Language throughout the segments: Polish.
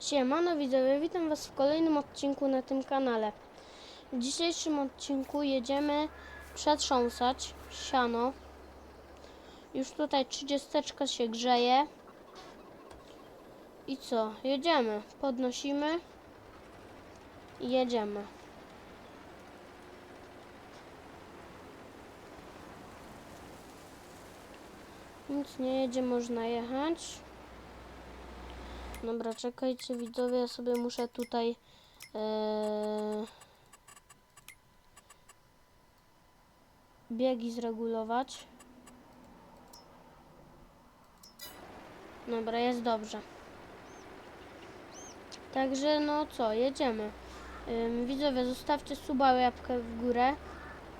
Siemano widzowie, witam was w kolejnym odcinku na tym kanale. W dzisiejszym odcinku jedziemy przetrząsać siano. Już tutaj trzydziesteczka się grzeje. I co? Jedziemy. Podnosimy. I jedziemy. Nic nie jedzie, można jechać. Dobra, czekajcie widzowie, ja sobie muszę tutaj e, biegi zregulować. Dobra, jest dobrze. Także no co, jedziemy. Widzowie, zostawcie suba łapkę w górę,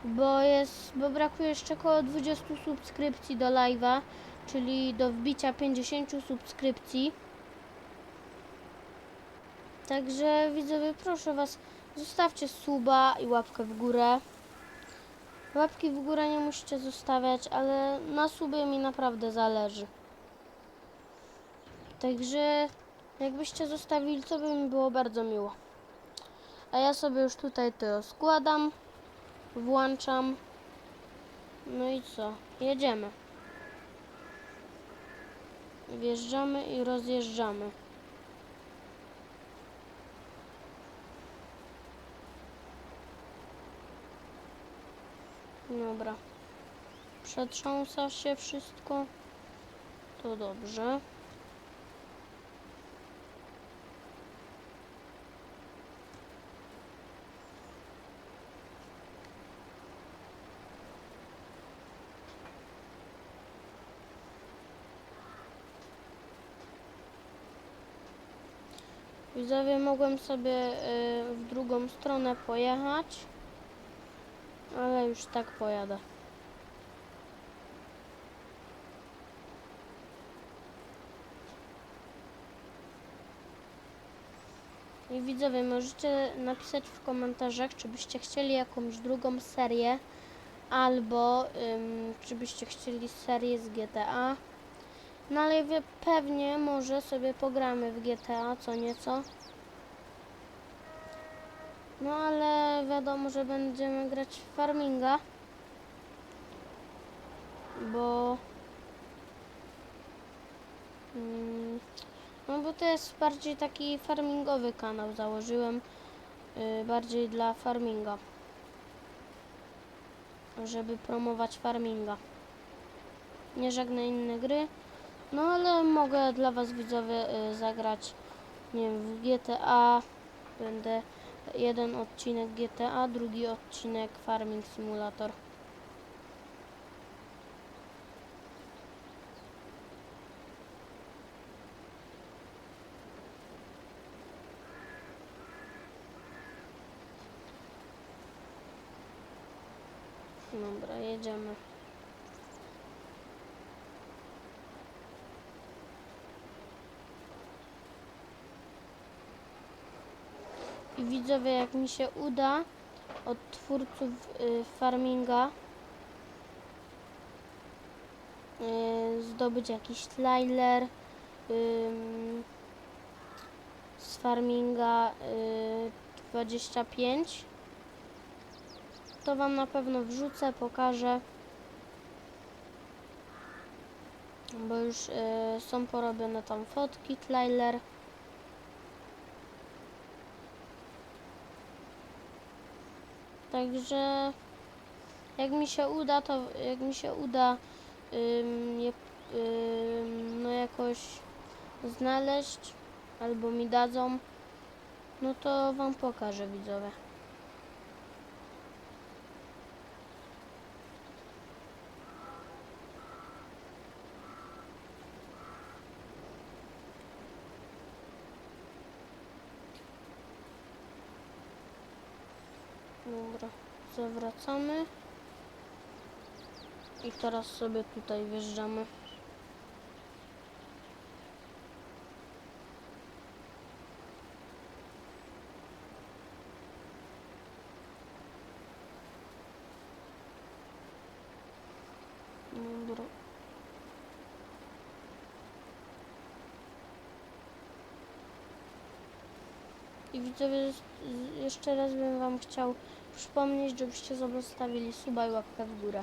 bo jest, bo brakuje jeszcze około 20 subskrypcji do live'a, czyli do wbicia 50 subskrypcji. Także widzowie, proszę was, zostawcie suba i łapkę w górę. Łapki w górę nie musicie zostawiać, ale na subie mi naprawdę zależy. Także jakbyście zostawili, to by mi było bardzo miło. A ja sobie już tutaj to składam, włączam. No i co? Jedziemy. Wjeżdżamy i rozjeżdżamy. Dobra. Przetrząsa się wszystko. To dobrze. Widzowie, mogłem sobie y, w drugą stronę pojechać. Już tak pojadę. I widzowie, możecie napisać w komentarzach, czy byście chcieli jakąś drugą serię, albo ym, czy byście chcieli serię z GTA. No ale pewnie może sobie pogramy w GTA, co nieco. No ale wiadomo, że będziemy grać w farminga. Bo... Mm, no bo to jest bardziej taki farmingowy kanał. Założyłem y, bardziej dla farminga. Żeby promować farminga. Nie żadne inne gry. No ale mogę dla was widzowie y, zagrać nie wiem, w GTA. Będę jeden odcinek GTA, drugi odcinek Farming Simulator. Dobra, jedziemy. I widzowie, jak mi się uda od twórców y, farminga y, zdobyć jakiś trailer ym, z farminga y, 25 to wam na pewno wrzucę, pokażę. Bo już y, są porobione tam fotki, trailer Także jak mi się uda, to jak mi się uda ym, je, ym, no jakoś znaleźć albo mi dadzą, no to wam pokażę widzowie. Dobra, zawracamy. I teraz sobie tutaj wjeżdżamy. Dobra. I widzowie, jeszcze raz bym wam chciał przypomnieć, żebyście zostawili suba i łapkę w górę.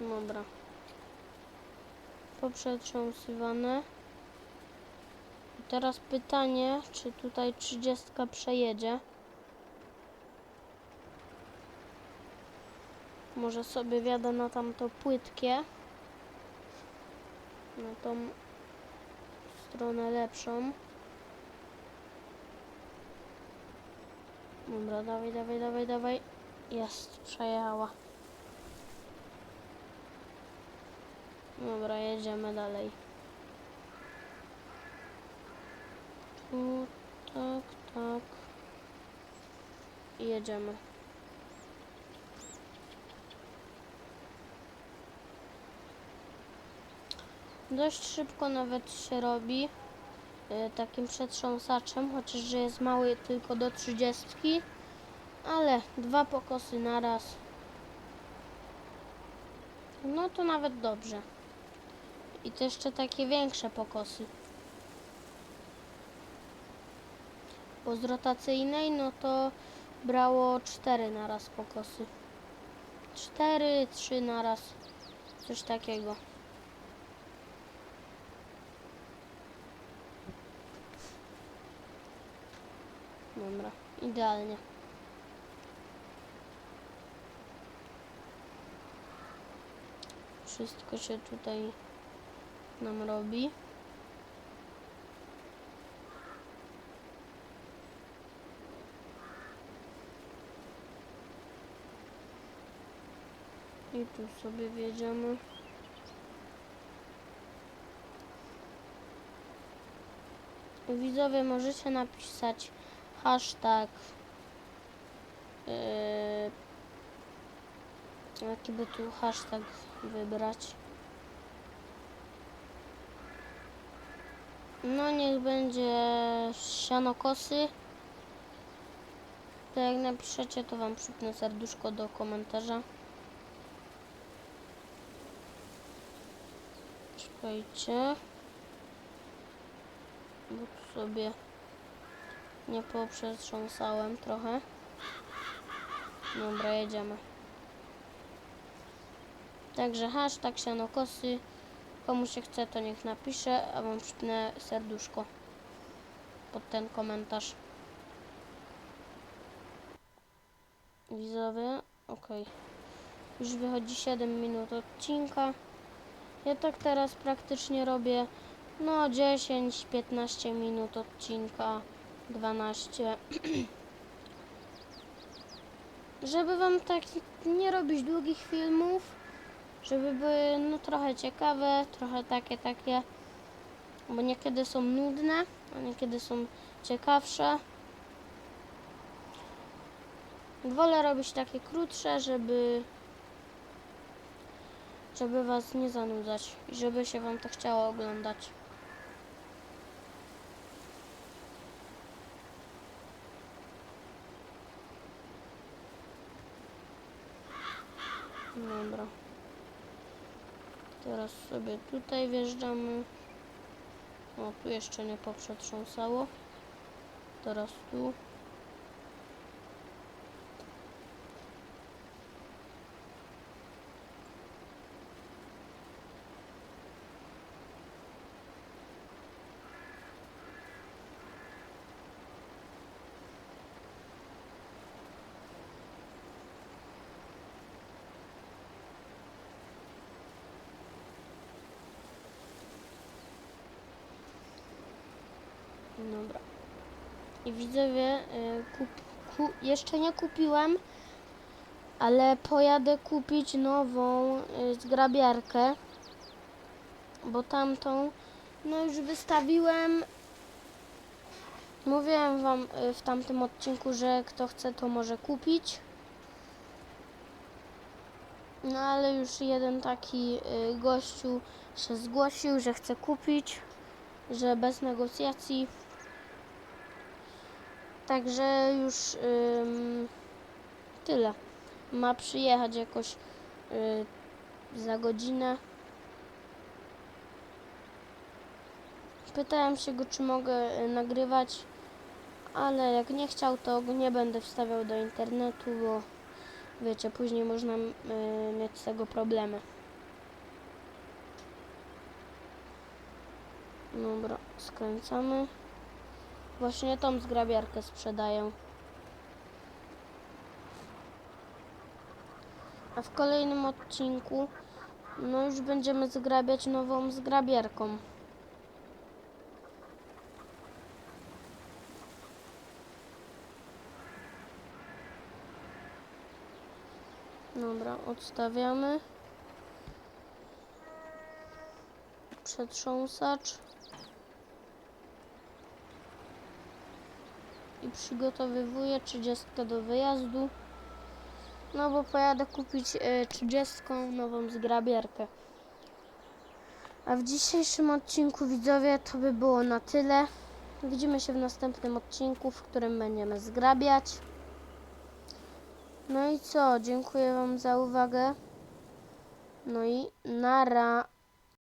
Dobra. Poprzetrząsywane. Teraz pytanie, czy tutaj 30 przejedzie. Może sobie wjadę na tamto płytkie. Na tą stronę lepszą. Dobra, dawaj, dawaj, dawaj, dawaj. Jest, przejechała. Dobra, jedziemy dalej. Tu, tak, tak. I jedziemy. Dość szybko nawet się robi y, takim przetrząsaczem, chociaż że jest mały tylko do 30, ale dwa pokosy naraz. No to nawet dobrze. I to jeszcze takie większe pokosy. Bo z rotacyjnej no to brało 4 naraz pokosy. 4, 3 naraz. Coś takiego. Dobra, idealnie. Wszystko się tutaj nam robi. I tu sobie wjedziemy. Widzowie możecie napisać hashtag yy, jaki by tu hashtag wybrać? No niech będzie sianokosy. To jak napiszecie to wam przypnę serduszko do komentarza. Czekajcie. Bo tu sobie nie poprzetrząsałem trochę. Dobra, jedziemy. Także hashtag sianokosy. Komu się chce, to niech napisze, a wam przypnę serduszko pod ten komentarz. Widzowie, ok. Już wychodzi 7 minut odcinka. Ja tak teraz praktycznie robię no 10-15 minut odcinka. 12. żeby wam tak nie robić długich filmów, żeby były no trochę ciekawe, trochę takie takie, bo niekiedy są nudne, a niekiedy są ciekawsze. Wolę robić takie krótsze, żeby żeby was nie zanudzać i żeby się wam to chciało oglądać. Dobra. Teraz sobie tutaj wjeżdżamy. O, tu jeszcze nie poprzetrząsało. Teraz tu. Dobra. I widzowie, y, kup, ku, jeszcze nie kupiłem, ale pojadę kupić nową y, zgrabiarkę, bo tamtą, no już wystawiłem. Mówiłem wam y, w tamtym odcinku, że kto chce, to może kupić. No ale już jeden taki gościu się zgłosił, że chce kupić, że bez negocjacji. Także już ym, tyle. Ma przyjechać jakoś y, za godzinę. Pytałem się go, czy mogę y, nagrywać, ale jak nie chciał, to go nie będę wstawiał do internetu, bo wiecie, później można y, mieć z tego problemy. Dobra, skręcamy. Właśnie tą zgrabiarkę sprzedaję. A w kolejnym odcinku no już będziemy zgrabiać nową zgrabiarką. Dobra, odstawiamy. Przetrząsacz. Przygotowywuję 30 do wyjazdu. No bo pojadę kupić y, 30 nową zgrabiarkę. A w dzisiejszym odcinku widzowie to by było na tyle. Widzimy się w następnym odcinku, w którym będziemy zgrabiać. No i co? Dziękuję Wam za uwagę. No i nara.